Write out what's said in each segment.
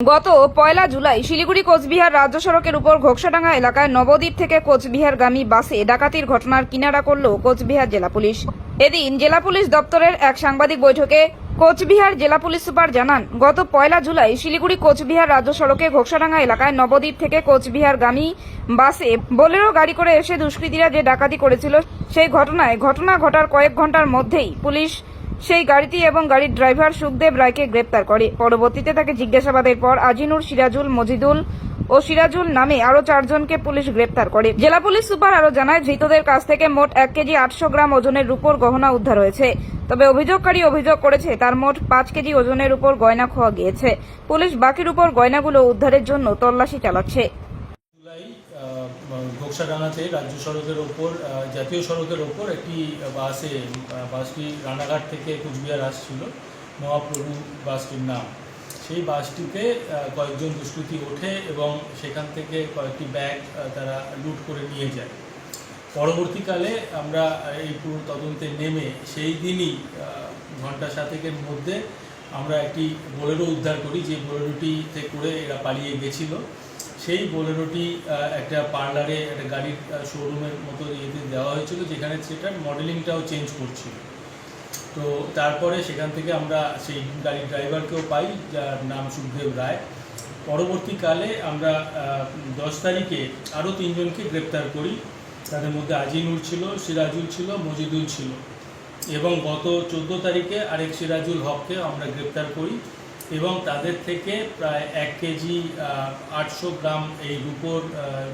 গত পয়লা জুলাই শিলিগুড়ি কোচবিহার রাজ্য সড়কের উপর ঘোকসাডাঙ্গা এলাকায় নবদ্বীপ থেকে কোচবিহারগামী বাসে ডাকাতির ঘটনার কিনারা করল কোচবিহার জেলা পুলিশ। এদিন জেলা পুলিশ দপ্তরের এক সাংবাদিক বৈঠকে কোচবিহার জেলা পুলিশ সুপার জানান, গত পয়লা জুলাই শিলিগুড়ি কোচবিহার রাজ্য সড়কে ঘোকসাডাঙ্গা এলাকায় নবদ্বীপ থেকে কোচবিহারগামী বাসে বোলেরো গাড়ি করে এসে দুষ্কৃতীরা যে ডাকাতি করেছিল সেই ঘটনায় ঘটনা ঘটার কয়েক ঘণ্টার মধ্যেই পুলিশ সেই গাড়িটি এবং গাড়ির ড্রাইভার সুখদেব রায়কে গ্রেপ্তার করে। পরবর্তীতে তাকে জিজ্ঞাসাবাদের পর আজিনুর, সিরাজুল, মজিদুল ও সিরাজুল নামে আরও চারজনকে পুলিশ গ্রেপ্তার করে। জেলা পুলিশ সুপার আরও জানায়, ধৃতদের কাছ থেকে মোট এক কেজি আটশো গ্রাম ওজনের রূপোর গহনা উদ্ধার হয়েছে। তবে অভিযোগকারী অভিযোগ করেছে, তার মোট পাঁচ কেজি ওজনের উপর গয়না খোয়া গিয়েছে। পুলিশ বাকির উপর গয়নাগুলো উদ্ধারের জন্য তল্লাশি চালাচ্ছে। ঘোকসাডাঙ্গাতে রাজ্য সড়কের ওপর জাতীয় সড়কের ওপর একটি বাসে বাসটি রানাঘাট থেকে কুচবিহার আসছিল, মহাপ্রভু বাসটির নাম। সেই বাসটিতে কয়েকজন দুষ্কৃতী ওঠে এবং সেখান থেকে কয়েকটি ব্যাগ তারা লুট করে নিয়ে যায়। পরবর্তীকালে আমরা এই পুরো তদন্তে নেমে সেই দিনই ঘণ্টা সাতেকের মধ্যে আমরা একটি বোলেরো উদ্ধার করি, যে বোলেরোটিতে করে এরা পালিয়ে গেছিল। সেই বোলেরোটি একটা পার্লারে, একটা গাড়ির শোরুমের মতো ইয়েতে দেওয়া হয়েছিল, যেখানে সেটার মডেলিংটাও চেঞ্জ করছিল। তো তারপরে সেখান থেকে আমরা সেই গাড়ির ড্রাইভারকেও পাই, যার নাম সুখদেব রায়। পরবর্তীকালে আমরা দশ তারিখে আরও তিনজনকে গ্রেপ্তার করি। তাদের মধ্যে আজিনুর ছিল, সিরাজুল ছিল, মজিদুল ছিল। এবং গত চোদ্দ তারিখে আরেক সিরাজুল হককে আমরা গ্রেপ্তার করি। এবং তাদের থেকে প্রায় এক কেজি আটশো গ্রাম এই রূপোর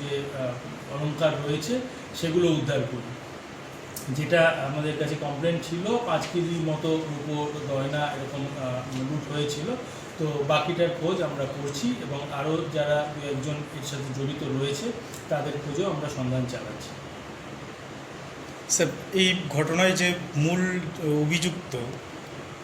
যে আহ, অলংকার রয়েছে সেগুলো উদ্ধার করি। যেটা আমাদের কাছে কমপ্লেন ছিল পাঁচ কেজির মতো রূপোর গয়না এরকম লুট হয়েছিল। তো বাকিটার খোঁজ আমরা করছি এবং আরও যারা দু একজন এর সাথে জড়িত রয়েছে তাদের খোঁজেও আমরা সন্ধান চালাচ্ছি। স্যার এই ঘটনায় যে মূল অভিযুক্ত